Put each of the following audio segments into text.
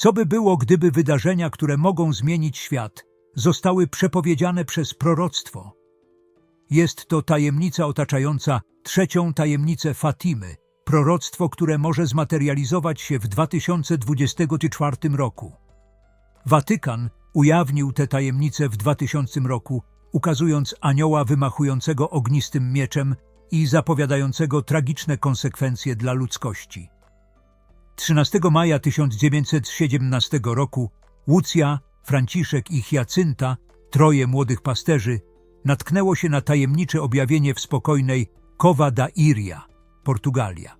Co by było, gdyby wydarzenia, które mogą zmienić świat, zostały przepowiedziane przez proroctwo? Jest to tajemnica otaczająca trzecią tajemnicę Fatimy, proroctwo, które może zmaterializować się w 2024 roku. Watykan ujawnił tę tajemnicę w 2000 roku, ukazując anioła wymachującego ognistym mieczem i zapowiadającego tragiczne konsekwencje dla ludzkości. 13 maja 1917 roku Łucja, Franciszek i Hiacynta, troje młodych pasterzy, natknęło się na tajemnicze objawienie w spokojnej Cova da Iria, Portugalia.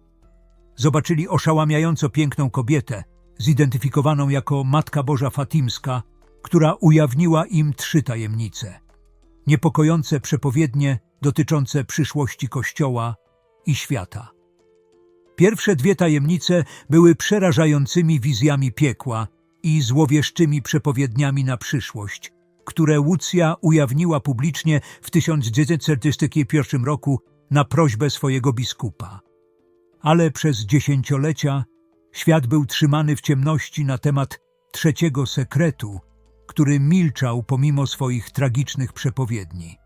Zobaczyli oszałamiająco piękną kobietę, zidentyfikowaną jako Matka Boża Fatimska, która ujawniła im trzy tajemnice. Niepokojące przepowiednie dotyczące przyszłości Kościoła i świata. Pierwsze dwie tajemnice były przerażającymi wizjami piekła i złowieszczymi przepowiedniami na przyszłość, które Łucja ujawniła publicznie w 1941 roku na prośbę swojego biskupa. Ale przez dziesięciolecia świat był trzymany w ciemności na temat trzeciego sekretu, który milczał pomimo swoich tragicznych przepowiedni.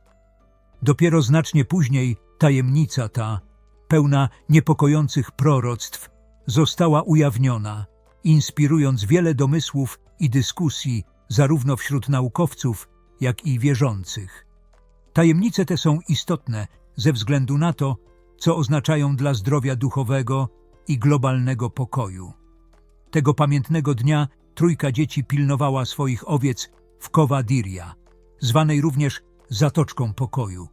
Dopiero znacznie później tajemnica ta, pełna niepokojących proroctw, została ujawniona, inspirując wiele domysłów i dyskusji zarówno wśród naukowców, jak i wierzących. Tajemnice te są istotne ze względu na to, co oznaczają dla zdrowia duchowego i globalnego pokoju. Tego pamiętnego dnia trójka dzieci pilnowała swoich owiec w Kowadiria, zwanej również Zatoczką Pokoju.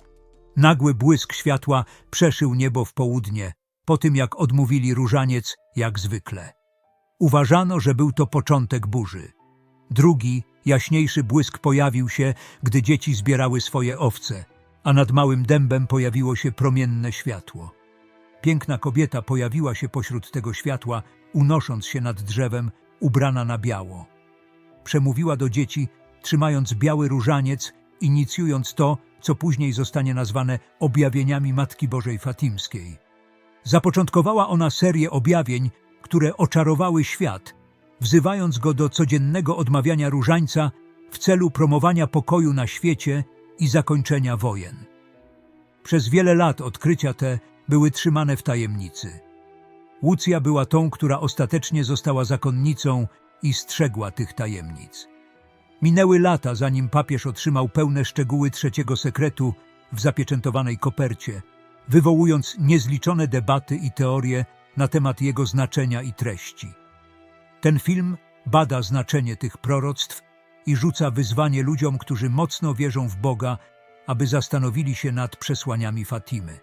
Nagły błysk światła przeszył niebo w południe, po tym jak odmówili różaniec jak zwykle. Uważano, że był to początek burzy. Drugi, jaśniejszy błysk pojawił się, gdy dzieci zbierały swoje owce, a nad małym dębem pojawiło się promienne światło. Piękna kobieta pojawiła się pośród tego światła, unosząc się nad drzewem, ubrana na biało. Przemówiła do dzieci, trzymając biały różaniec, inicjując to, co później zostanie nazwane objawieniami Matki Bożej Fatimskiej. Zapoczątkowała ona serię objawień, które oczarowały świat, wzywając go do codziennego odmawiania różańca w celu promowania pokoju na świecie i zakończenia wojen. Przez wiele lat odkrycia te były trzymane w tajemnicy. Łucja była tą, która ostatecznie została zakonnicą i strzegła tych tajemnic. Minęły lata, zanim papież otrzymał pełne szczegóły trzeciego sekretu w zapieczętowanej kopercie, wywołując niezliczone debaty i teorie na temat jego znaczenia i treści. Ten film bada znaczenie tych proroctw i rzuca wyzwanie ludziom, którzy mocno wierzą w Boga, aby zastanowili się nad przesłaniami Fatimy.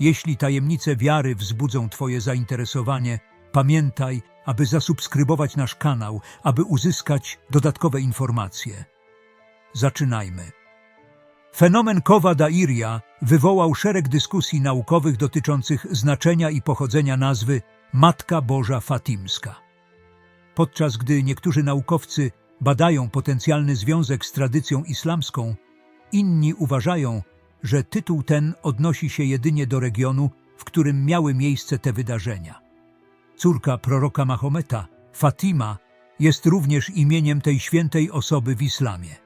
Jeśli tajemnice wiary wzbudzą Twoje zainteresowanie, pamiętaj, aby zasubskrybować nasz kanał, aby uzyskać dodatkowe informacje. Zaczynajmy. Fenomen Kowa da Iria wywołał szereg dyskusji naukowych dotyczących znaczenia i pochodzenia nazwy Matka Boża Fatimska. Podczas gdy niektórzy naukowcy badają potencjalny związek z tradycją islamską, inni uważają, że tytuł ten odnosi się jedynie do regionu, w którym miały miejsce te wydarzenia. Córka proroka Mahometa, Fatima, jest również imieniem tej świętej osoby w islamie.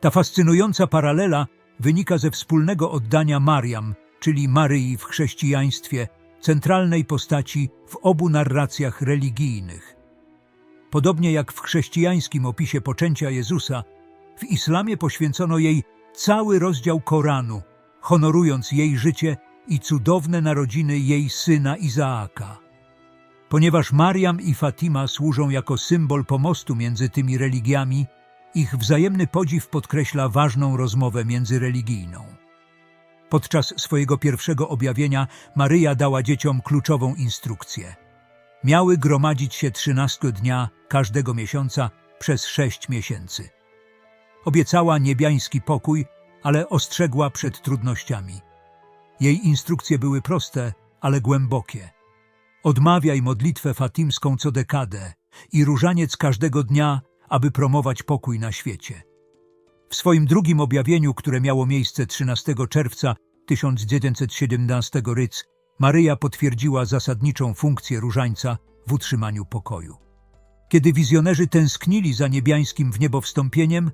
Ta fascynująca paralela wynika ze wspólnego oddania Mariam, czyli Maryi w chrześcijaństwie, centralnej postaci w obu narracjach religijnych. Podobnie jak w chrześcijańskim opisie poczęcia Jezusa, w islamie poświęcono jej cały rozdział Koranu, honorując jej życie i cudowne narodziny jej syna Izaaka. Ponieważ Mariam i Fatima służą jako symbol pomostu między tymi religiami, ich wzajemny podziw podkreśla ważną rozmowę międzyreligijną. Podczas swojego pierwszego objawienia Maryja dała dzieciom kluczową instrukcję. Miały gromadzić się 13 dnia każdego miesiąca przez sześć miesięcy. Obiecała niebiański pokój, ale ostrzegła przed trudnościami. Jej instrukcje były proste, ale głębokie. Odmawiaj modlitwę fatimską co dekadę i różaniec każdego dnia, aby promować pokój na świecie. W swoim drugim objawieniu, które miało miejsce 13 czerwca 1917 ryc, Maryja potwierdziła zasadniczą funkcję różańca w utrzymaniu pokoju. Kiedy wizjonerzy tęsknili za niebiańskim w niebo wstąpieniem,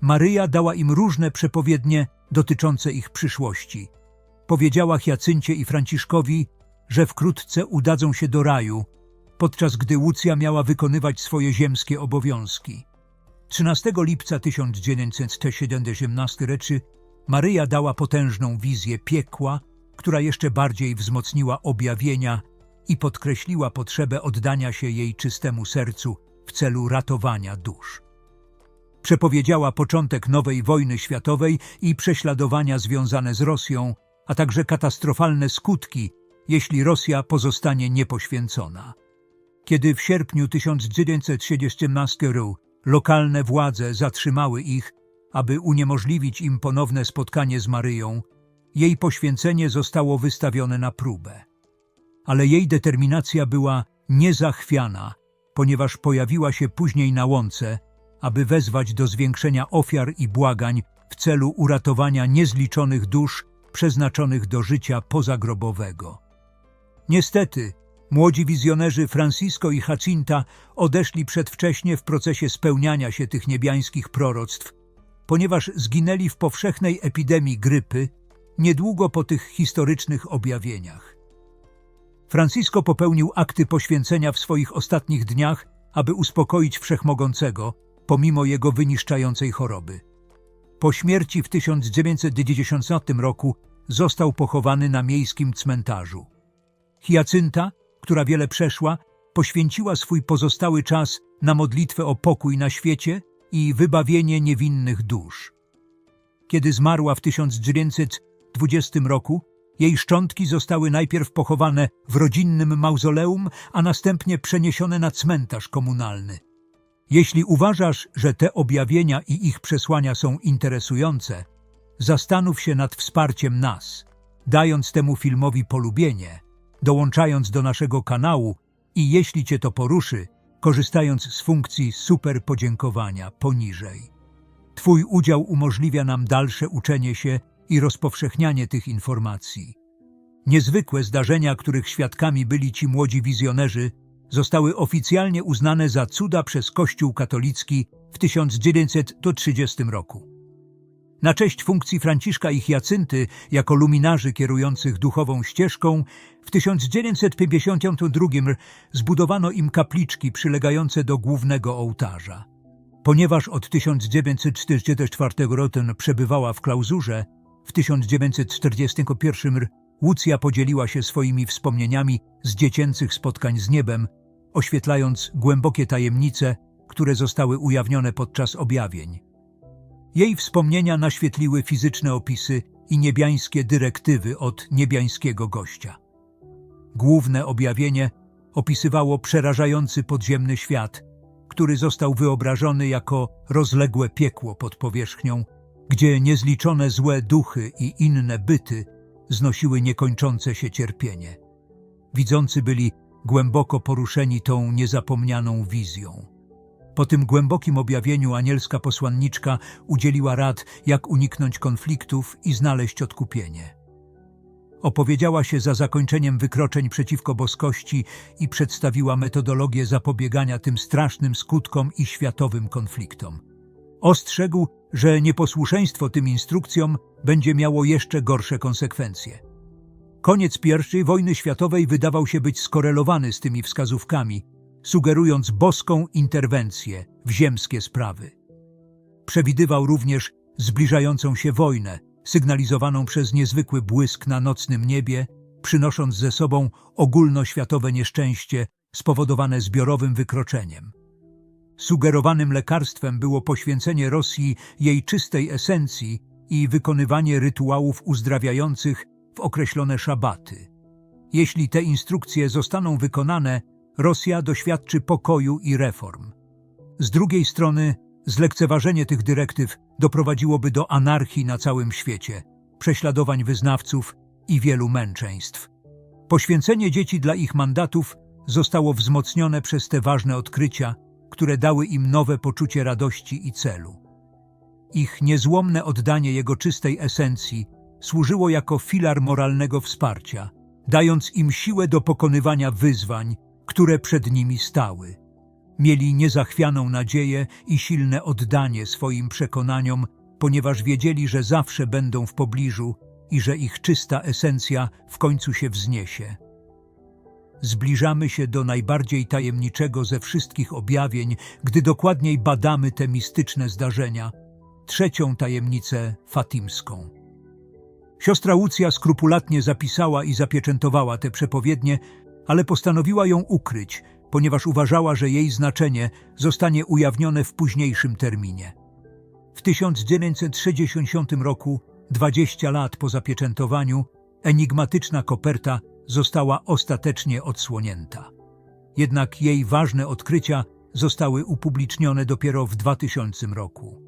Maryja dała im różne przepowiednie dotyczące ich przyszłości. Powiedziała Hiacyncie i Franciszkowi, że wkrótce udadzą się do raju, podczas gdy Łucja miała wykonywać swoje ziemskie obowiązki. 13 lipca 1917 reczy Maryja dała potężną wizję piekła, która jeszcze bardziej wzmocniła objawienia i podkreśliła potrzebę oddania się jej czystemu sercu w celu ratowania dusz. Przepowiedziała początek nowej wojny światowej i prześladowania związane z Rosją, a także katastrofalne skutki, jeśli Rosja pozostanie niepoświęcona. Kiedy w sierpniu 1917 roku lokalne władze zatrzymały ich, aby uniemożliwić im ponowne spotkanie z Maryją, jej poświęcenie zostało wystawione na próbę. Ale jej determinacja była niezachwiana, ponieważ pojawiła się później na łące, aby wezwać do zwiększenia ofiar i błagań w celu uratowania niezliczonych dusz przeznaczonych do życia pozagrobowego. Niestety, młodzi wizjonerzy Francisco i Jacinta odeszli przedwcześnie w procesie spełniania się tych niebiańskich proroctw, ponieważ zginęli w powszechnej epidemii grypy niedługo po tych historycznych objawieniach. Francisco popełnił akty poświęcenia w swoich ostatnich dniach, aby uspokoić Wszechmogącego, pomimo jego wyniszczającej choroby. Po śmierci w 1990 roku został pochowany na miejskim cmentarzu. Hiacynta, która wiele przeszła, poświęciła swój pozostały czas na modlitwę o pokój na świecie i wybawienie niewinnych dusz. Kiedy zmarła w 1920 roku, jej szczątki zostały najpierw pochowane w rodzinnym mauzoleum, a następnie przeniesione na cmentarz komunalny. Jeśli uważasz, że te objawienia i ich przesłania są interesujące, zastanów się nad wsparciem nas, dając temu filmowi polubienie, dołączając do naszego kanału i jeśli Cię to poruszy, korzystając z funkcji super podziękowania poniżej. Twój udział umożliwia nam dalsze uczenie się i rozpowszechnianie tych informacji. Niezwykłe zdarzenia, których świadkami byli ci młodzi wizjonerzy, zostały oficjalnie uznane za cuda przez Kościół katolicki w 1930 roku. Na cześć funkcji Franciszka i Hiacynty jako luminarzy kierujących duchową ścieżką w 1952 zbudowano im kapliczki przylegające do głównego ołtarza. Ponieważ od 1944 roku przebywała w klauzurze, w 1941 Łucja podzieliła się swoimi wspomnieniami z dziecięcych spotkań z niebem, oświetlając głębokie tajemnice, które zostały ujawnione podczas objawień. Jej wspomnienia naświetliły fizyczne opisy i niebiańskie dyrektywy od niebiańskiego gościa. Główne objawienie opisywało przerażający podziemny świat, który został wyobrażony jako rozległe piekło pod powierzchnią, gdzie niezliczone złe duchy i inne byty znosiły niekończące się cierpienie. Widzący byli głęboko poruszeni tą niezapomnianą wizją. Po tym głębokim objawieniu anielska posłanniczka udzieliła rad, jak uniknąć konfliktów i znaleźć odkupienie. Opowiedziała się za zakończeniem wykroczeń przeciwko boskości i przedstawiła metodologię zapobiegania tym strasznym skutkom i światowym konfliktom. Ostrzegł, że nieposłuszeństwo tym instrukcjom będzie miało jeszcze gorsze konsekwencje. Koniec I wojny światowej wydawał się być skorelowany z tymi wskazówkami, sugerując boską interwencję w ziemskie sprawy. Przewidywał również zbliżającą się wojnę, sygnalizowaną przez niezwykły błysk na nocnym niebie, przynosząc ze sobą ogólnoświatowe nieszczęście spowodowane zbiorowym wykroczeniem. Sugerowanym lekarstwem było poświęcenie Rosji jej czystej esencji i wykonywanie rytuałów uzdrawiających w określone szabaty. Jeśli te instrukcje zostaną wykonane, Rosja doświadczy pokoju i reform. Z drugiej strony, zlekceważenie tych dyrektyw doprowadziłoby do anarchii na całym świecie, prześladowań wyznawców i wielu męczeństw. Poświęcenie dzieci dla ich mandatów zostało wzmocnione przez te ważne odkrycia, które dały im nowe poczucie radości i celu. Ich niezłomne oddanie jego czystej esencji służyło jako filar moralnego wsparcia, dając im siłę do pokonywania wyzwań, które przed nimi stały. Mieli niezachwianą nadzieję i silne oddanie swoim przekonaniom, ponieważ wiedzieli, że zawsze będą w pobliżu i że ich czysta esencja w końcu się wzniesie. Zbliżamy się do najbardziej tajemniczego ze wszystkich objawień, gdy dokładniej badamy te mistyczne zdarzenia, trzecią tajemnicę fatimską. Siostra Łucja skrupulatnie zapisała i zapieczętowała te przepowiednie, ale postanowiła ją ukryć, ponieważ uważała, że jej znaczenie zostanie ujawnione w późniejszym terminie. W 1960 roku, 20 lat po zapieczętowaniu, enigmatyczna koperta została ostatecznie odsłonięta. Jednak jej ważne odkrycia zostały upublicznione dopiero w 2000 roku.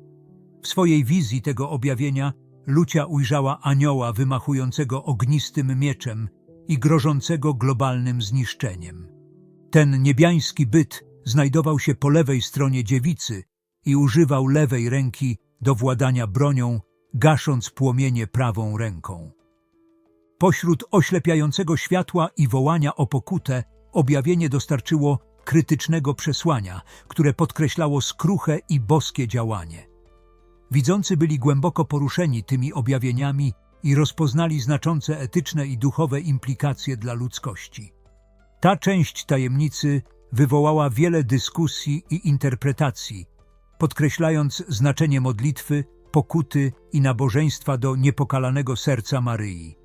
W swojej wizji tego objawienia Lucia ujrzała anioła wymachującego ognistym mieczem i grożącego globalnym zniszczeniem. Ten niebiański byt znajdował się po lewej stronie dziewicy i używał lewej ręki do władania bronią, gasząc płomienie prawą ręką. Pośród oślepiającego światła i wołania o pokutę objawienie dostarczyło krytycznego przesłania, które podkreślało skruche i boskie działanie. Widzący byli głęboko poruszeni tymi objawieniami i rozpoznali znaczące etyczne i duchowe implikacje dla ludzkości. Ta część tajemnicy wywołała wiele dyskusji i interpretacji, podkreślając znaczenie modlitwy, pokuty i nabożeństwa do niepokalanego serca Maryi.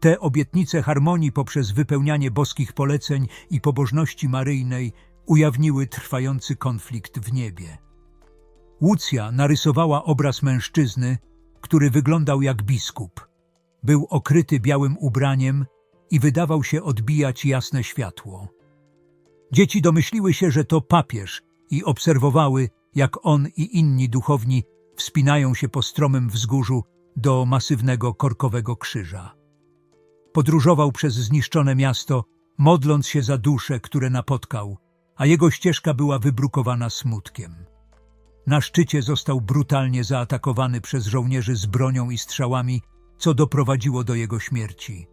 Te obietnice harmonii poprzez wypełnianie boskich poleceń i pobożności maryjnej ujawniły trwający konflikt w niebie. Łucja narysowała obraz mężczyzny, który wyglądał jak biskup. Był okryty białym ubraniem i wydawał się odbijać jasne światło. Dzieci domyśliły się, że to papież i obserwowały, jak on i inni duchowni wspinają się po stromym wzgórzu do masywnego korkowego krzyża. Podróżował przez zniszczone miasto, modląc się za dusze, które napotkał, a jego ścieżka była wybrukowana smutkiem. Na szczycie został brutalnie zaatakowany przez żołnierzy z bronią i strzałami, co doprowadziło do jego śmierci.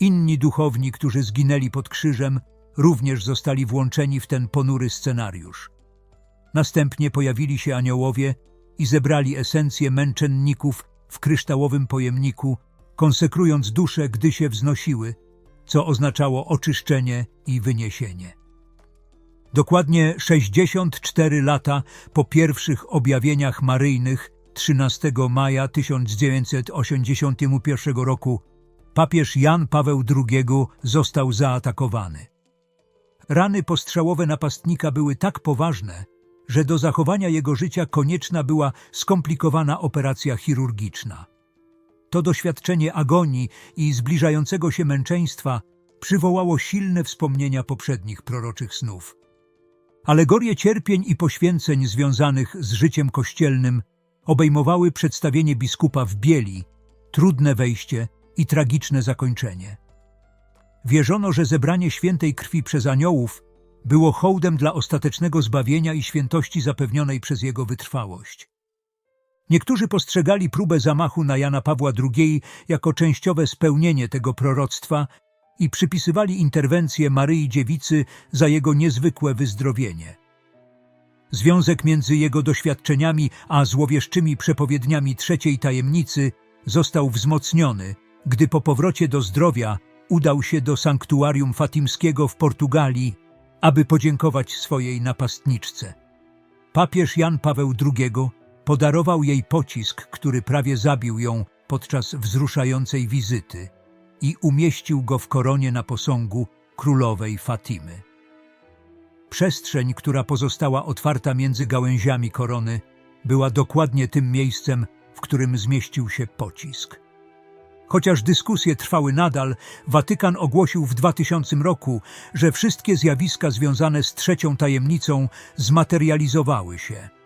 Inni duchowni, którzy zginęli pod krzyżem, również zostali włączeni w ten ponury scenariusz. Następnie pojawili się aniołowie i zebrali esencję męczenników w kryształowym pojemniku, konsekrując dusze, gdy się wznosiły, co oznaczało oczyszczenie i wyniesienie. Dokładnie 64 lata po pierwszych objawieniach maryjnych 13 maja 1981 roku papież Jan Paweł II został zaatakowany. Rany postrzałowe napastnika były tak poważne, że do zachowania jego życia konieczna była skomplikowana operacja chirurgiczna. To doświadczenie agonii i zbliżającego się męczeństwa przywołało silne wspomnienia poprzednich proroczych snów. Alegorie cierpień i poświęceń związanych z życiem kościelnym obejmowały przedstawienie biskupa w bieli, trudne wejście i tragiczne zakończenie. Wierzono, że zebranie świętej krwi przez aniołów było hołdem dla ostatecznego zbawienia i świętości zapewnionej przez jego wytrwałość. Niektórzy postrzegali próbę zamachu na Jana Pawła II jako częściowe spełnienie tego proroctwa i przypisywali interwencję Maryi Dziewicy za jego niezwykłe wyzdrowienie. Związek między jego doświadczeniami a złowieszczymi przepowiedniami trzeciej tajemnicy został wzmocniony, gdy po powrocie do zdrowia udał się do sanktuarium fatimskiego w Portugalii, aby podziękować swojej napastniczce. Papież Jan Paweł II podarował jej pocisk, który prawie zabił ją podczas wzruszającej wizyty i umieścił go w koronie na posągu królowej Fatimy. Przestrzeń, która pozostała otwarta między gałęziami korony, była dokładnie tym miejscem, w którym zmieścił się pocisk. Chociaż dyskusje trwały nadal, Watykan ogłosił w 2000 roku, że wszystkie zjawiska związane z trzecią tajemnicą zmaterializowały się.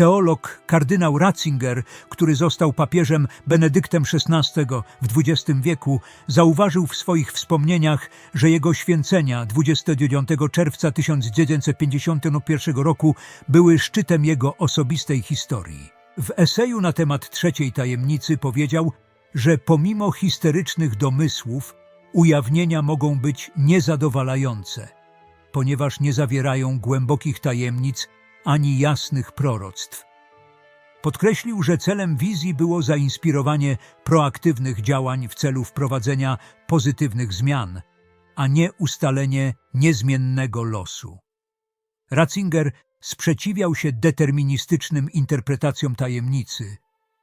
Teolog kardynał Ratzinger, który został papieżem Benedyktem XVI w XX wieku, zauważył w swoich wspomnieniach, że jego święcenia 29 czerwca 1951 roku były szczytem jego osobistej historii. W eseju na temat trzeciej tajemnicy powiedział, że pomimo histerycznych domysłów, ujawnienia mogą być niezadowalające. ponieważ nie zawierają głębokich tajemnic ani jasnych proroctw. Podkreślił, że celem wizji było zainspirowanie proaktywnych działań w celu wprowadzenia pozytywnych zmian, a nie ustalenie niezmiennego losu. Ratzinger sprzeciwiał się deterministycznym interpretacjom tajemnicy,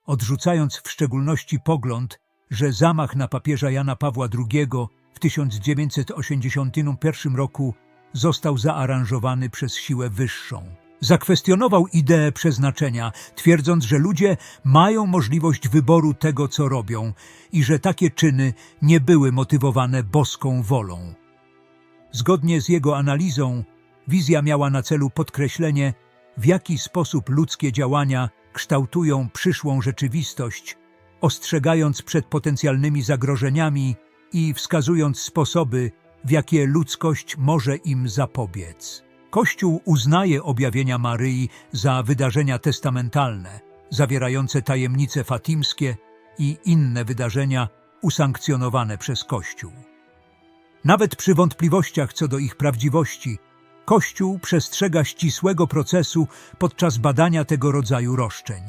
odrzucając w szczególności pogląd, że zamach na papieża Jana Pawła II w 1981 roku został zaaranżowany przez siłę wyższą. Zakwestionował ideę przeznaczenia, twierdząc, że ludzie mają możliwość wyboru tego, co robią i że takie czyny nie były motywowane boską wolą. Zgodnie z jego analizą, wizja miała na celu podkreślenie, w jaki sposób ludzkie działania kształtują przyszłą rzeczywistość, ostrzegając przed potencjalnymi zagrożeniami i wskazując sposoby, w jakie ludzkość może im zapobiec. Kościół uznaje objawienia Maryi za wydarzenia testamentalne, zawierające tajemnice fatimskie i inne wydarzenia usankcjonowane przez Kościół. Nawet przy wątpliwościach co do ich prawdziwości, Kościół przestrzega ścisłego procesu podczas badania tego rodzaju roszczeń.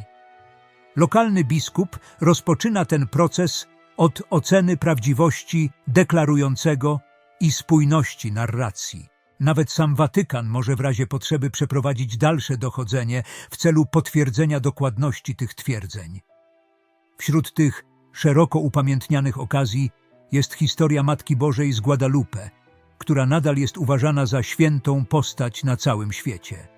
Lokalny biskup rozpoczyna ten proces od oceny prawdziwości deklarującego i spójności narracji. Nawet sam Watykan może w razie potrzeby przeprowadzić dalsze dochodzenie w celu potwierdzenia dokładności tych twierdzeń. Wśród tych szeroko upamiętnianych okazji jest historia Matki Bożej z Guadalupe, która nadal jest uważana za świętą postać na całym świecie.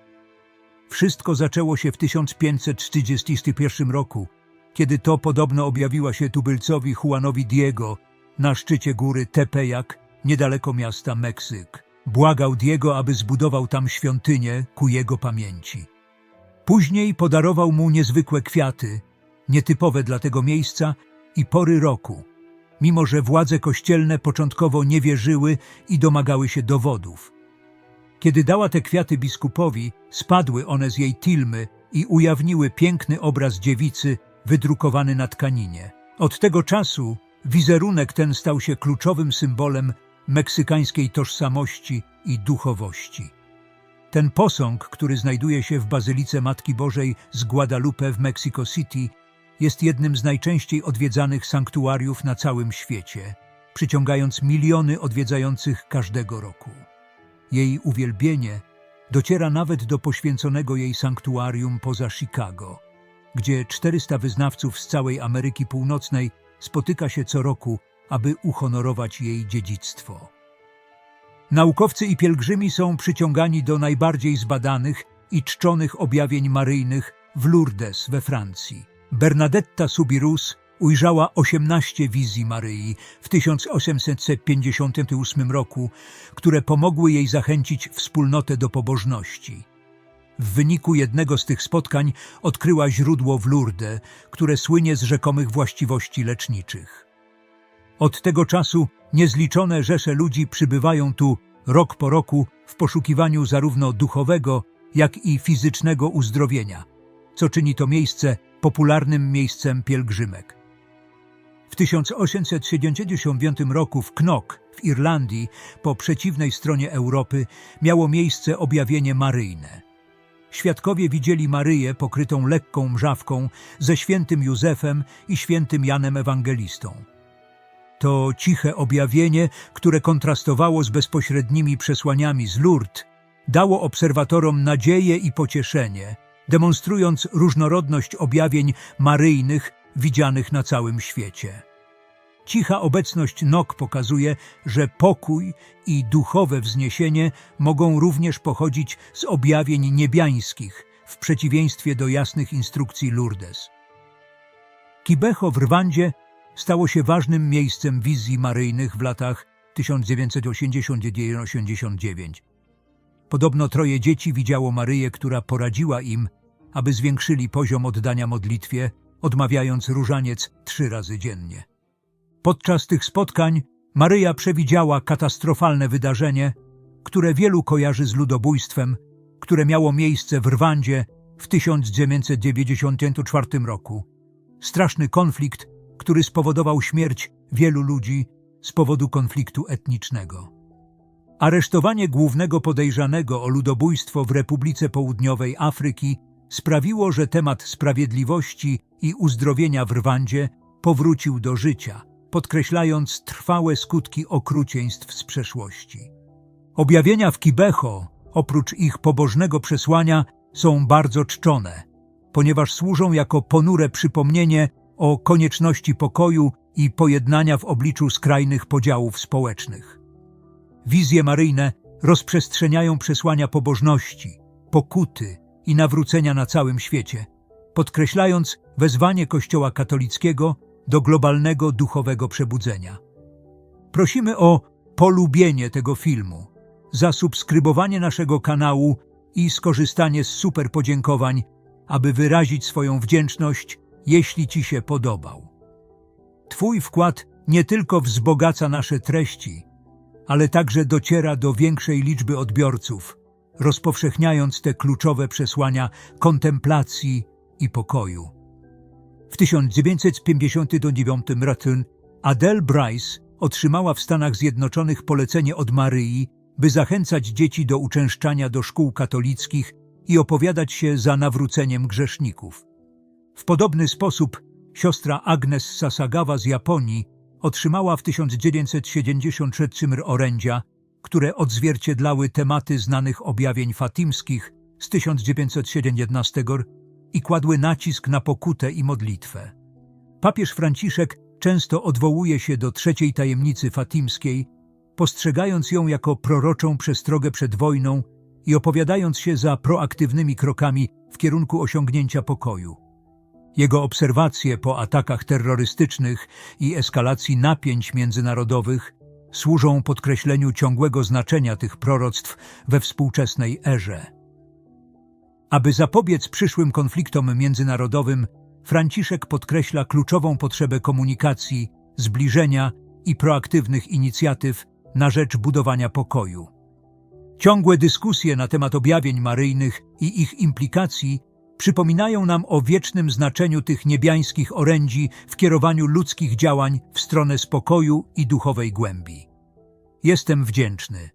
Wszystko zaczęło się w 1531 roku, kiedy to podobno objawiła się tubylcowi Juanowi Diego na szczycie góry Tepeyac, niedaleko miasta Meksyk. Błagał Diego, aby zbudował tam świątynię ku jego pamięci. Później podarował mu niezwykłe kwiaty, nietypowe dla tego miejsca i pory roku, mimo że władze kościelne początkowo nie wierzyły i domagały się dowodów. Kiedy dała te kwiaty biskupowi, spadły one z jej tilmy i ujawniły piękny obraz dziewicy wydrukowany na tkaninie. Od tego czasu wizerunek ten stał się kluczowym symbolem meksykańskiej tożsamości i duchowości. Ten posąg, który znajduje się w Bazylice Matki Bożej z Guadalupe w Mexico City, jest jednym z najczęściej odwiedzanych sanktuariów na całym świecie, przyciągając miliony odwiedzających każdego roku. Jej uwielbienie dociera nawet do poświęconego jej sanktuarium poza Chicago, gdzie 400 wyznawców z całej Ameryki Północnej spotyka się co roku, aby uhonorować jej dziedzictwo. Naukowcy i pielgrzymi są przyciągani do najbardziej zbadanych i czczonych objawień maryjnych w Lourdes we Francji. Bernadetta Subirus ujrzała 18 wizji Maryi w 1858 roku, które pomogły jej zachęcić wspólnotę do pobożności. W wyniku jednego z tych spotkań odkryła źródło w Lourdes, które słynie z rzekomych właściwości leczniczych. Od tego czasu niezliczone rzesze ludzi przybywają tu rok po roku w poszukiwaniu zarówno duchowego, jak i fizycznego uzdrowienia, co czyni to miejsce popularnym miejscem pielgrzymek. W 1879 roku w Knock w Irlandii, po przeciwnej stronie Europy, miało miejsce objawienie maryjne. Świadkowie widzieli Maryję pokrytą lekką mrzawką ze świętym Józefem i świętym Janem Ewangelistą. To ciche objawienie, które kontrastowało z bezpośrednimi przesłaniami z Lourdes, dało obserwatorom nadzieję i pocieszenie, demonstrując różnorodność objawień maryjnych widzianych na całym świecie. Cicha obecność nok pokazuje, że pokój i duchowe wzniesienie mogą również pochodzić z objawień niebiańskich, w przeciwieństwie do jasnych instrukcji Lourdes. Kibeho w Rwandzie stało się ważnym miejscem wizji maryjnych w latach 1989. Podobno troje dzieci widziało Maryję, która poradziła im, aby zwiększyli poziom oddania modlitwie, odmawiając różaniec trzy razy dziennie. Podczas tych spotkań Maryja przewidziała katastrofalne wydarzenie, które wielu kojarzy z ludobójstwem, które miało miejsce w Rwandzie w 1994 roku. Straszny konflikt, który spowodował śmierć wielu ludzi z powodu konfliktu etnicznego. Aresztowanie głównego podejrzanego o ludobójstwo w Republice Południowej Afryki sprawiło, że temat sprawiedliwości i uzdrowienia w Rwandzie powrócił do życia, podkreślając trwałe skutki okrucieństw z przeszłości. Objawienia w Kibeho, oprócz ich pobożnego przesłania, są bardzo czczone, ponieważ służą jako ponure przypomnienie o konieczności pokoju i pojednania w obliczu skrajnych podziałów społecznych. Wizje maryjne rozprzestrzeniają przesłania pobożności, pokuty i nawrócenia na całym świecie, podkreślając wezwanie Kościoła katolickiego do globalnego duchowego przebudzenia. Prosimy o polubienie tego filmu, zasubskrybowanie naszego kanału i skorzystanie z super podziękowań, aby wyrazić swoją wdzięczność, jeśli Ci się podobał. Twój wkład nie tylko wzbogaca nasze treści, ale także dociera do większej liczby odbiorców, rozpowszechniając te kluczowe przesłania kontemplacji i pokoju. W 1959 roku Adele Bryce otrzymała w Stanach Zjednoczonych polecenie od Maryi, by zachęcać dzieci do uczęszczania do szkół katolickich i opowiadać się za nawróceniem grzeszników. W podobny sposób siostra Agnes Sasagawa z Japonii otrzymała w 1973 orędzia, które odzwierciedlały tematy znanych objawień fatimskich z 1917 i kładły nacisk na pokutę i modlitwę. Papież Franciszek często odwołuje się do trzeciej tajemnicy fatimskiej, postrzegając ją jako proroczą przestrogę przed wojną i opowiadając się za proaktywnymi krokami w kierunku osiągnięcia pokoju. Jego obserwacje po atakach terrorystycznych i eskalacji napięć międzynarodowych służą podkreśleniu ciągłego znaczenia tych proroctw we współczesnej erze. Aby zapobiec przyszłym konfliktom międzynarodowym, Franciszek podkreśla kluczową potrzebę komunikacji, zbliżenia i proaktywnych inicjatyw na rzecz budowania pokoju. Ciągłe dyskusje na temat objawień maryjnych i ich implikacji przypominają nam o wiecznym znaczeniu tych niebiańskich orędzi w kierowaniu ludzkich działań w stronę spokoju i duchowej głębi. Jestem wdzięczny,